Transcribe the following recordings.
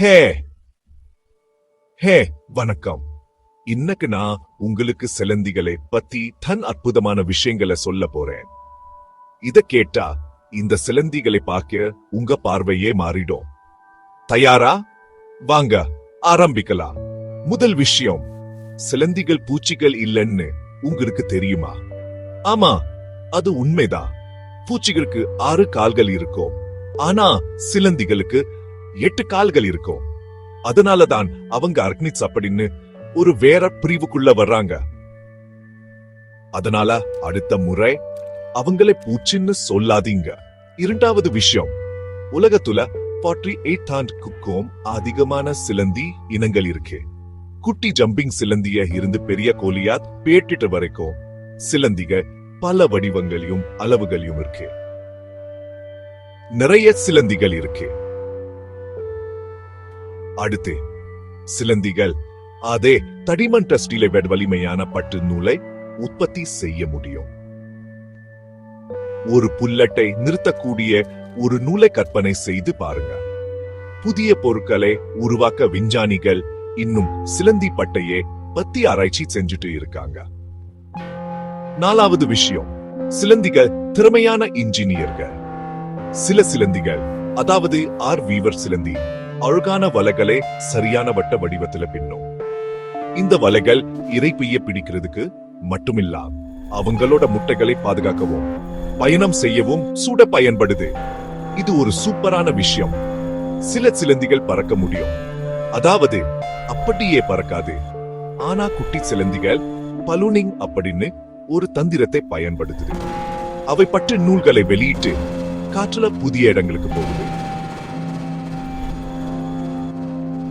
ஹே ஹே வணக்கம். இன்னைக்கு நான் உங்களுக்கு சிலந்திகளை பத்தி தன் அற்புதமான விஷயங்களை சொல்ல போறேன். இத கேட்டா இந்த சிலந்திகளை பார்க்க உங்க பார்வையே மாறிடும். தயாரா? வாங்க ஆரம்பிக்கலாம். முதல் விஷயம் சிலந்திகள் பூச்சிகள் இல்லைன்னு உங்களுக்கு தெரியுமா? ஆமா அது உண்மைதான். பூச்சிகளுக்கு ஆறு கால்கள் இருக்கும். ஆனா சிலந்திகளுக்கு எட்டு கால்கள் இருக்கும். அதனாலதான் அவங்க அர்க்னிட்ஸ் அப்படின்னு ஒரு வேற பிரிவுக்குள்ள வர்றாங்க. அதனால அடுத்த முறை அவங்களை பூச்சின்னு சொல்லாதீங்க. இரண்டாவது விஷயம் உலகத்துல ஃபார்ட்டி எயிட் ஆண்டுக்கும் அதிகமான சிலந்தி இனங்கள் இருக்கு. குட்டி ஜம்பிங் சிலந்திய இருந்து பெரிய கோழியா பேட்டிட்டு வரைக்கும் சிலந்திக பல வடிவங்களையும் அளவுகளையும் இருக்கு. நிறைய சிலந்திகள் இருக்கு. அடுத்து சிலந்திகள் அதே தடிமன் டஸ்டிலை விட வலிமையான பட்டு நூலை உற்பத்தி செய்ய முடியும். ஒரு புல்லட்டை நிறுத்தக்கூடிய ஒரு நூலை கற்பனை செய்து பாருங்க. புதிய பொருட்களை உருவாக்க விஞ்ஞானிகள் இன்னும் சிலந்தி பட்டையே பத்தி ஆராய்ச்சி செஞ்சுட்டு இருக்காங்க. நாலாவது விஷயம் சிலந்திகள் திறமையான இன்ஜினியர்கள். சில சிலந்திகள் அதாவது ஆர். வீவர் சிலந்தி அழகான வலைகளை சரியான வட்ட வடிவத்துல பின்னும். இந்த வலைகள் இறைப்பைய பிடிக்கிறதுக்கு மட்டுமில்ல அவங்களோட முட்டைகளை பாதுகாக்கவும் பயணம் செய்யவும் சுட பயன்படுது. இது ஒரு சூப்பரான விஷயம். சில சிலந்திகள் பறக்க முடியும். அதாவது அப்படியே பறக்காது. ஆனா குட்டி சிலந்திகள் பலூனிங் அப்படின்னு ஒரு தந்திரத்தை பயன்படுத்துது. அவை பட்டு நூல்களை வெளியிட்டு காற்றுல புதிய இடங்களுக்கு போகுது.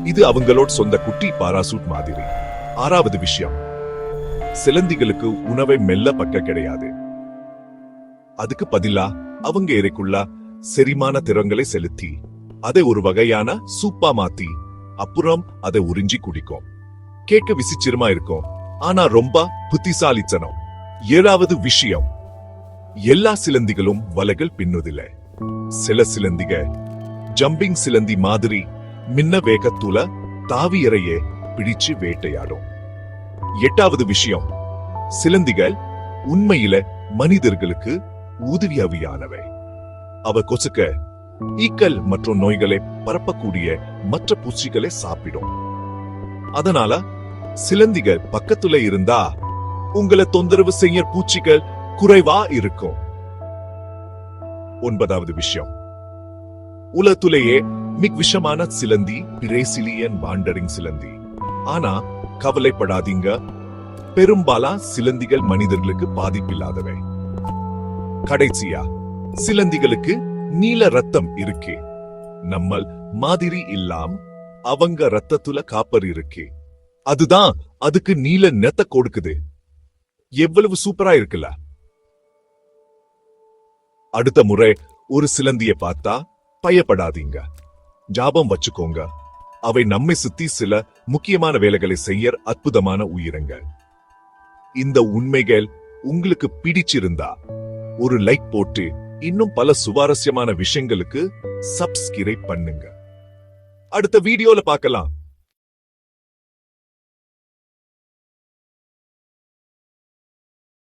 இது அவங்களோட சொந்த குட்டி பாராசூட் மாதிரி. ஆறாவது விஷயம். சிலந்திகளுக்கு உணவை மெல்ல பக்க கிடையாது. அதுக்கு பதிலா அவங்க இறைக்குள்ள செரிமான திறங்களை செலுத்தி அதை ஒரு வகையான சூப்பா மாத்தி அப்புறம் அதை உறிஞ்சி குடிக்கும். கேட்க விசிச்சிரமா இருக்கும். ஆனா ரொம்ப புத்திசாலித்தனம். ஏழாவது விஷயம். எல்லா சிலந்திகளும் வலைகள் பின்னுதில்லை. சில சிலந்திக ஜம்பிங் சிலந்தி மாதிரி மின்ன வேகத்துல தாவியறையே பிடிச்சு வேட்டையாடும். எட்டாவது விஷயம் சிலந்திகள் உண்மையில மனிதர்களுக்கு உதவியாவியானவை. அவ கொசுக்க ஈக்கல் மற்றும் நோய்களை பரப்பக்கூடிய மற்ற பூச்சிகளை சாப்பிடும். அதனால சிலந்திகள் பக்கத்துல இருந்தா உங்களை தொந்தரவு செய்ய பூச்சிகள் குறைவா இருக்கும். ஒன்பதாவது விஷயம் உலகத்திலேயே மிக் விஷமான சிலந்தி பிரேசிலியன் வாண்டரிங் சிலந்தி. ஆனா கவலைப்படாதீங்க. பெரும்பாலா சிலந்திகள் மனிதர்களுக்கு பாதிப்பில்லாதவை. கடைசியா சிலந்திகளுக்கு நீல ரத்தம் இருக்கு. நம்ம மாதிரி இல்லாம் அவங்க ரத்தத்துல காப்பர் இருக்கு. அதுதான் அதுக்கு நீல நெத்த கொடுக்குது. எவ்வளவு சூப்பரா இருக்குல்ல? அடுத்த முறை ஒரு சிலந்திய பார்த்தா பயப்படாதீங்க. ஜாபம் வச்சுக்கோங்க. அவை நம்மை சுத்தி சில முக்கியமான வேலைகளை செய்ய அற்புதமான உயிரங்கள் இந்த உண்மைகள் உங்களுக்கு பிடிச்சிருந்தா ஒரு லைக் போட்டு இன்னும் பல சுவாரஸ்யமான விஷயங்களுக்கு சப்ஸ்கிரைப் பண்ணுங்க. அடுத்த வீடியோல பார்க்கலாம்.